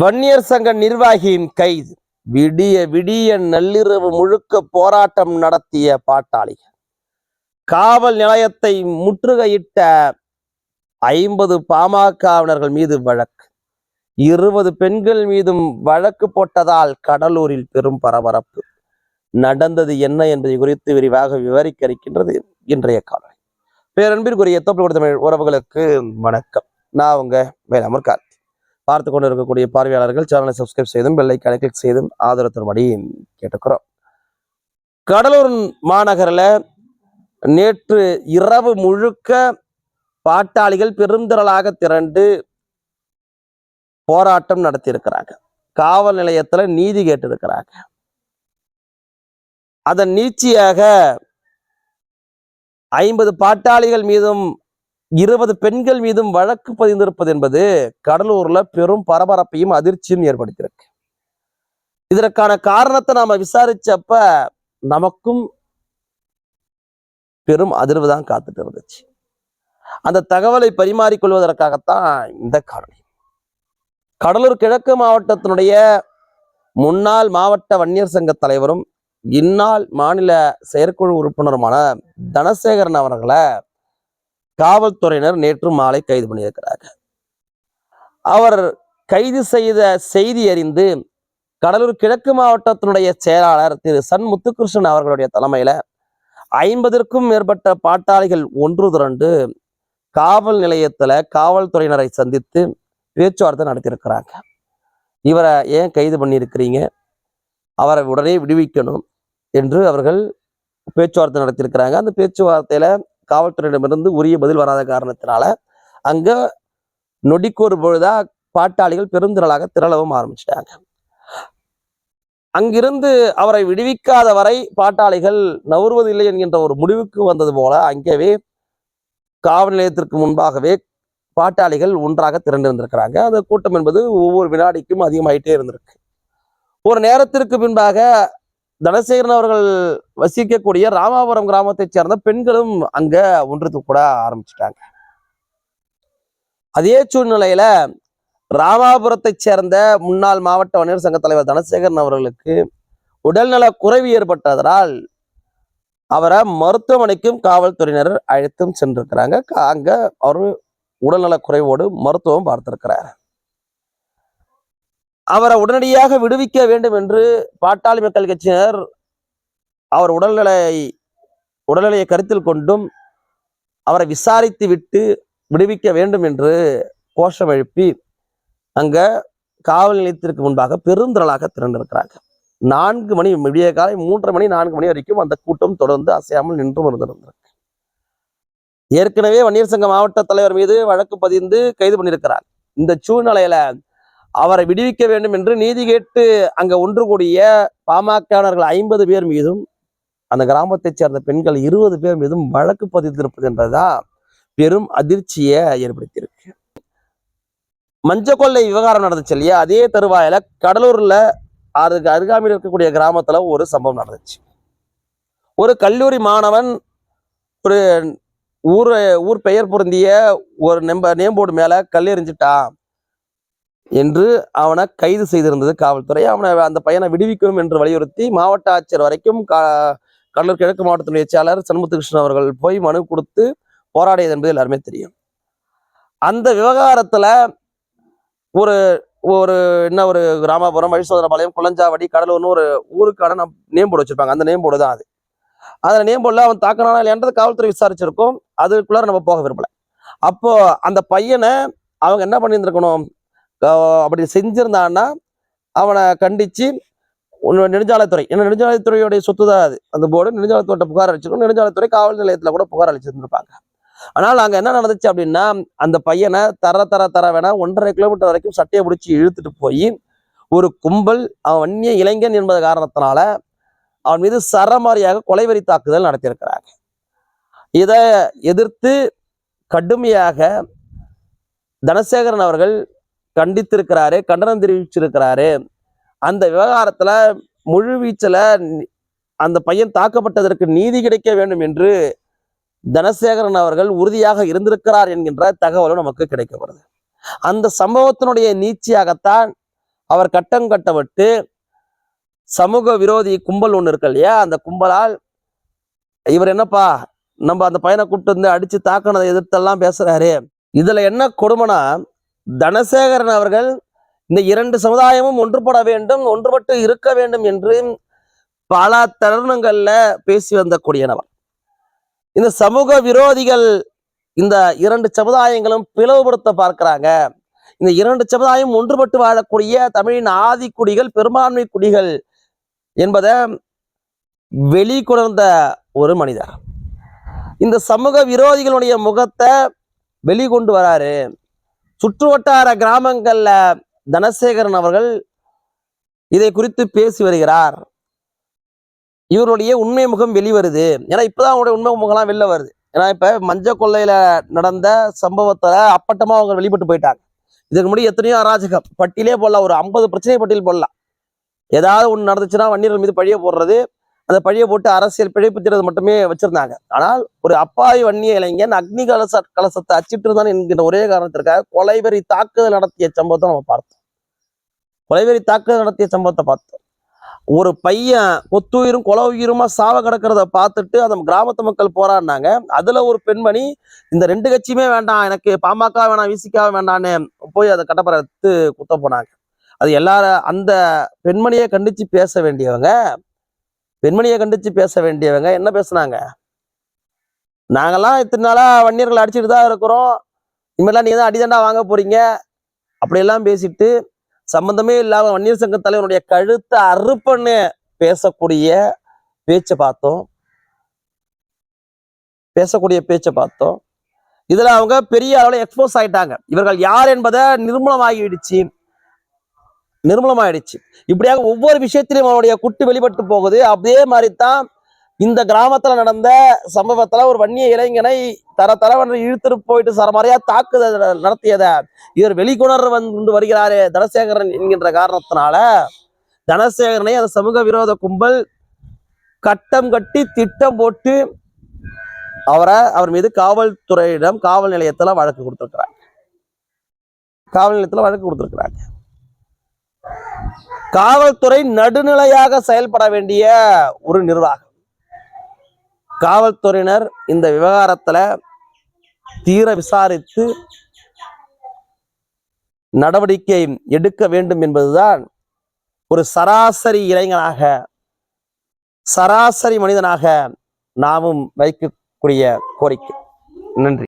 வன்னியர் சங்க நிர்வாகியின் கைது விடிய விடிய நள்ளிரவு முழுக்க போராட்டம் நடத்திய பாட்டாளிகள். காவல் நிலையத்தை முற்றுகையிட்ட ஐம்பது பாமகவினர்கள் மீது வழக்கு. இருபது பெண்கள் மீதும் வழக்கு போட்டதால் கடலூரில் பெரும் பரபரப்பு. நடந்தது என்ன என்பதை குறித்து விரிவாக விவரிக்க இருக்கின்றது இன்றைய காலம் பேரன்பிற்குரிய தோப்பு தமிழ் உறவுகளுக்கு வணக்கம். நான் உங்க வேளாமர் கார்த்தி பார்த்து கொண்டு இருக்கக்கூடிய பார்வையாளர்கள் சேனலை சப்ஸ்கிரைப் செய்தும் பெல்லைக்கான கிளிக் செய்தும் ஆதரவு தரும்படி கேட்டுக்கிறோம். கடலூர் மாநகரில் நேற்று இரவு முழுக்க பாட்டாளிகள் பெருந்திரளாக திரண்டு போராட்டம் நடத்தியிருக்கிறாங்க காவல் நிலையத்தில் நீதி கேட்டிருக்கிறாங்க அதன் நீட்சியாக ஐம்பது பாட்டாளிகள் மீதும் இருபது பெண்கள் மீதும் வழக்கு பதிந்திருப்பது என்பது கடலூர்ல பெரும் பரபரப்பையும் அதிர்ச்சியும் ஏற்படுத்தியிருக்கு. இதற்கான காரணத்தை நாம விசாரிச்சப்ப நமக்கும் பெரும் அதிர்வு தான் காத்துட்டு இருந்துச்சு. அந்த தகவலை பரிமாறிக்கொள்வதற்காகத்தான் இந்த காரணம் கடலூர் கிழக்கு மாவட்டத்தினுடைய முன்னாள் மாவட்ட வன்னியர் சங்க தலைவரும் இந்நாள் மாநில செயற்குழு உறுப்பினருமான தனசேகரன் அவர்களை காவல்துறையினர் நேற்று மாலை கைது பண்ணியிருக்கிறாங்க அவர் கைது செய்த செய்தி அறிந்து கடலூர் கிழக்கு மாவட்டத்தினுடைய செயலாளர் திரு. சன் முத்துகிருஷ்ணன் அவர்களுடைய தலைமையில் ஐம்பதற்கும் மேற்பட்ட பாட்டாளிகள் ஒன்று திரண்டு காவல் நிலையத்தில் காவல்துறையினரை சந்தித்து பேச்சுவார்த்தை நடத்தியிருக்கிறாங்க. இவரை ஏன் கைது பண்ணியிருக்கிறீங்க? அவரை உடனே விடுவிக்கணும் என்று அவர்கள் பேச்சுவார்த்தை நடத்தியிருக்கிறாங்க. அந்த பேச்சுவார்த்தையில் காவல்துறையிடமிருந்து உரிய பதில் வராத காரணத்தினால அங்க நொடிக்கொரு பொழுதா பாட்டாளிகள் பெருந்திரளாக திரளவும் ஆரம்பிச்சிட்டாங்க. அங்கிருந்து அவரை விடுவிக்காத வரை பாட்டாளிகள் நவருவதில்லை என்கின்ற ஒரு முடிவுக்கு வந்தது போல அங்கேவே காவல் நிலையத்திற்கு முன்பாகவே பாட்டாளிகள் ஒன்றாக திரண்டிருந்திருக்கிறாங்க. அந்த கூட்டம் என்பது ஒவ்வொரு வினாடிக்கும் அதிகமாயிட்டே இருந்திருக்கு. ஒரு நேரத்திற்கு பின்பாக தனசேகரன் அவர்கள் வசிக்கக்கூடிய ராமாபுரம் கிராமத்தைச் சேர்ந்த பெண்களும் அங்க ஒன்றுத்து கூட ஆரம்பிச்சிட்டாங்க. அதே சூழ்நிலையில ராமாபுரத்தைச் சேர்ந்த முன்னாள் மாவட்ட வணிகர் சங்க தலைவர் தனசேகரன் அவர்களுக்கு உடல்நல குறைவு ஏற்பட்டதனால் அவரை மருத்துவமனைக்கும் காவல்துறையினர் அழைத்தும் சென்றிருக்கிறாங்க. அங்க அவர் உடல்நல குறைவோடு மருத்துவம் பார்த்திருக்கிறார். அவரை உடனடியாக விடுவிக்க வேண்டும் என்று பாட்டாளி மக்கள் கட்சியினர் அவர் உடல்நிலை உடல்நிலையை கருத்தில் கொண்டும் அவரை விசாரித்து விட்டு விடுவிக்க வேண்டும் என்று கோஷம் எழுப்பி அங்க காவல் நிலையத்திற்கு முன்பாக பெருந்திரளாக திரண்டிருக்கிறாங்க நான்கு மணி விடிய காலை மூன்றரை மணி நான்கு மணி வரைக்கும் அந்த கூட்டம் தொடர்ந்து அசையாமல் நின்று வந்திருந்திருக்கு ஏற்கனவே வன்னியர் சங்க மாவட்ட தலைவர் மீது வழக்கு பதிந்து கைது பண்ணியிருக்கிறார். இந்த சூழ்நிலையில அவரை விடுவிக்க வேண்டும் என்று நீதி கேட்டு அங்க ஒன்று கூடிய பாமகவினர்கள் ஐம்பது பேர் மீதும் அந்த கிராமத்தைச் சேர்ந்த பெண்கள் இருபது பேர் மீதும் வழக்கு பதிந்திருப்பது என்பதுதான் பெரும் அதிர்ச்சியை ஏற்படுத்தியிருக்கு. மஞ்சக்கொள்ளை விவகாரம் நடந்துச்சு இல்லையா? அதே தருவாயில கடலூர்ல அதுக்கு அருகாமையில் இருக்கக்கூடிய கிராமத்துல ஒரு சம்பவம் நடந்துச்சு. ஒரு கல்லூரி மாணவன் ஒரு ஊர் ஊர் பெயர் பொருந்திய ஒரு நெம்ப நேம்போர்டு மேல கல் எறிஞ்சிட்டான். என்று அவனை கைது செய்திருந்தது காவல்துறை. அவனை அந்த பையனை விடுவிக்கணும் என்று வலியுறுத்தி மாவட்ட ஆட்சியர் வரைக்கும் கா- கடலூர் கிழக்கு மாவட்டத்தினுடைய செயலாளர் சண்முககிருஷ்ணன் அவர்கள் போய் மனு கொடுத்து போராடியது என்பது எல்லாருமே தெரியும். அந்த விவகாரத்துல ஒரு ஒரு என்ன ஒரு ராமாபுரம் வழிசோதனபாளையம் குளஞ்சாவடி கடலூர்னு ஒரு ஊருக்கான நம் நேம் போர்டு வச்சிருப்பாங்க. அந்த நேம் போர்டு தான் அது. அந்த நேம் போர்டில் அவன் தாக்கினானா இல்லையான்றது காவல்துறை விசாரிச்சிருக்கோம். அதுக்குள்ளார நம்ம போக விரும்பல. அப்போ அந்த பையனை அவங்க என்ன பண்ணியிருந்திருக்கணும்? அப்படி செஞ்சிருந்தான்னா அவனை கண்டித்து உன்னோட நெடுஞ்சாலைத்துறை. ஏன்னா நெடுஞ்சாலைத்துறையுடைய சொத்து தான் அது. அந்த போர்டு நெடுஞ்சாலைத்துறை புகார் அளிச்சிருக்கணும் நெடுஞ்சாலைத்துறை காவல் நிலையத்தில் கூட புகார் அளிச்சிருந்துருப்பாங்க. ஆனால் அங்கே என்ன நடந்துச்சு அப்படின்னா அந்த பையனை தர தர தர வேணா ஒன்றரை கிலோமீட்டர் வரைக்கும் சட்டையை பிடிச்சி இழுத்துட்டு போய் ஒரு கும்பல் அவன் வன்னிய இளைஞன் என்பது காரணத்தினால அவன் மீது சரமாரியாக கொலைவெறி தாக்குதல் நடத்தியிருக்கிறாங்க. இதை எதிர்த்து கடுமையாக தனசேகரன் அவர்கள் கண்டித்திருக்கிறாரு கண்டனம் தெரிவிச்சிருக்கிறாரு. அந்த விவகாரத்துல முழுவீச்சல அந்த பையன் தாக்கப்பட்டதற்கு நீதி கிடைக்க வேண்டும் என்று தனசேகரன் அவர்கள் உறுதியாக இருந்திருக்கிறார் என்கின்ற தகவலும் நமக்கு கிடைக்கப்படுது அந்த சம்பவத்தினுடைய நீட்சியாகத்தான் அவர் கட்டம் கட்டப்பட்டு சமூக விரோதி கும்பல் ஒன்று இருக்கு இல்லையா? அந்த கும்பலால் இவர் என்னப்பா நம்ம அந்த பையனை கூப்பிட்டு வந்து அடிச்சு தாக்கினதை எதிர்த்தெல்லாம் பேசுறாரு. இதுல என்ன கொடுமைனா தனசேகரன் அவர்கள் இந்த இரண்டு சமுதாயமும் ஒன்றுபட வேண்டும் ஒன்றுபட்டு இருக்க வேண்டும் என்று பல தருணங்கள்ல பேசி வந்த கூடியனவர் இந்த சமூக விரோதிகள் இந்த இரண்டு சமுதாயங்களும் பிளவுபடுத்த பார்க்கிறாங்க. இந்த இரண்டு சமுதாயம் ஒன்றுபட்டு வாழக்கூடிய தமிழின் ஆதி குடிகள் பெரும்பான்மை குடிகள் என்பதை வெளிக்கொணர்ந்த ஒரு மனிதர். இந்த சமூக விரோதிகளுடைய முகத்தை வெளிக்கொண்டு வராரு. சுற்று வட்டார கிராமங்கள்ல தனசேகரன் அவர்கள் இதை குறித்து பேசி வருகிறார். இவருடைய உண்மை முகம் வெளிவருது. ஏன்னா இப்பதான் அவங்களுடைய உண்மை முகம்லாம் வெளில வருது. ஏன்னா இப்ப மஞ்ச கொள்ளையில நடந்த சம்பவத்துல அப்பட்டமா அவங்க வெளிப்பட்டு போயிட்டாங்க. இதுக்கு முன்னாடி எத்தனையோ அராஜகம். பட்டியலே போடலாம். ஒரு ஐம்பது பிரச்சனை பட்டியல் போடலாம். ஏதாவது ஒன்று நடந்துச்சுன்னா வன்னியர்கள் மீது பழிய போடுறது. அந்த பழிய போட்டு அரசியல் பிழைப்புத்திறது மட்டுமே வச்சிருந்தாங்க. ஆனால் ஒரு அப்பாவி வன்னிய இளைஞன் அக்னி கலச கலசத்தை அச்சிட்டு இருந்தான் என்கின்ற ஒரே காரணத்திற்காக கொலைவெறி தாக்குதல் நடத்திய சம்பவத்தை நம்ம பார்த்தோம். கொலைவெறி தாக்குதல் நடத்திய சம்பவத்தை பார்த்தோம். ஒரு பையன் கொத்துயிரும் கொலை உயிருமா சாவ கிடக்கிறத பார்த்துட்டு அந்த கிராமத்து மக்கள் போராடினாங்க அதுல ஒரு பெண்மணி இந்த ரெண்டு கட்சியுமே வேண்டாம் எனக்கு பாமக வேணாம் விசிகா வேண்டான்னு போய் அதை கட்டப்பற எடுத்து குத்த போனாங்க. அது எல்லார அந்த பெண்மணியை கண்டிச்சு பேச வேண்டியவங்க பெண்மணியை கண்டிச்சு பேச வேண்டியவங்க என்ன பேசுனாங்க? நாங்கெல்லாம் இத்தனை நாளாக வன்னியர்களை அடிச்சுட்டு தான் இருக்கிறோம். இனிமேலாம் நீங்கள் தான் அடிதண்டா வாங்க போறீங்க? அப்படியெல்லாம் பேசிட்டு சம்பந்தமே இல்லாமல் வன்னியர் சங்க தலைவனுடைய கழுத்தை அறுப்பன்னு பேசக்கூடிய பேச்சை பார்த்தோம். பேசக்கூடிய பேச்சை பார்த்தோம். இதில் அவங்க பெரிய அளவில் எக்ஸ்போஸ் ஆயிட்டாங்க. இவர்கள் யார் என்பதை நிர்மூலமாகிடுச்சு. நிர்மூலமாயிடுச்சு. இப்படியாக ஒவ்வொரு விஷயத்திலையும் அவனுடைய குட்டு வெளிப்பட்டு போகுது. அதே மாதிரி தான் இந்த கிராமத்துல நடந்த சம்பவத்துல ஒரு வன்னிய இளைஞனை தர தரவென்று இழுத்துட்டு போயிட்டு சரமாரியா தாக்குதல் நடத்தியத இவர் வெளிக்குணர் வந்து வருகிறாரே தனசேகரன் என்கின்ற காரணத்தினால. தனசேகரனை அந்த சமூக விரோத கும்பல் கட்டம் கட்டி திட்டம் போட்டு அவரை அவர் மீது காவல்துறையிடம் காவல் நிலையத்துல வழக்கு கொடுத்துருக்கிறாங்க காவல் நிலையத்துல வழக்கு கொடுத்துருக்கிறாங்க. காவல்துறை நடுநிலையாக செயல்பட வேண்டிய ஒரு நிர்வாகம். காவல்துறையினர் இந்த விவகாரத்துல தீர விசாரித்து நடவடிக்கை எடுக்க வேண்டும் என்பதுதான் ஒரு சராசரி இளைஞனாக சராசரி மனிதனாக நாமும் வைக்கக்கூடிய கோரிக்கை. நன்றி.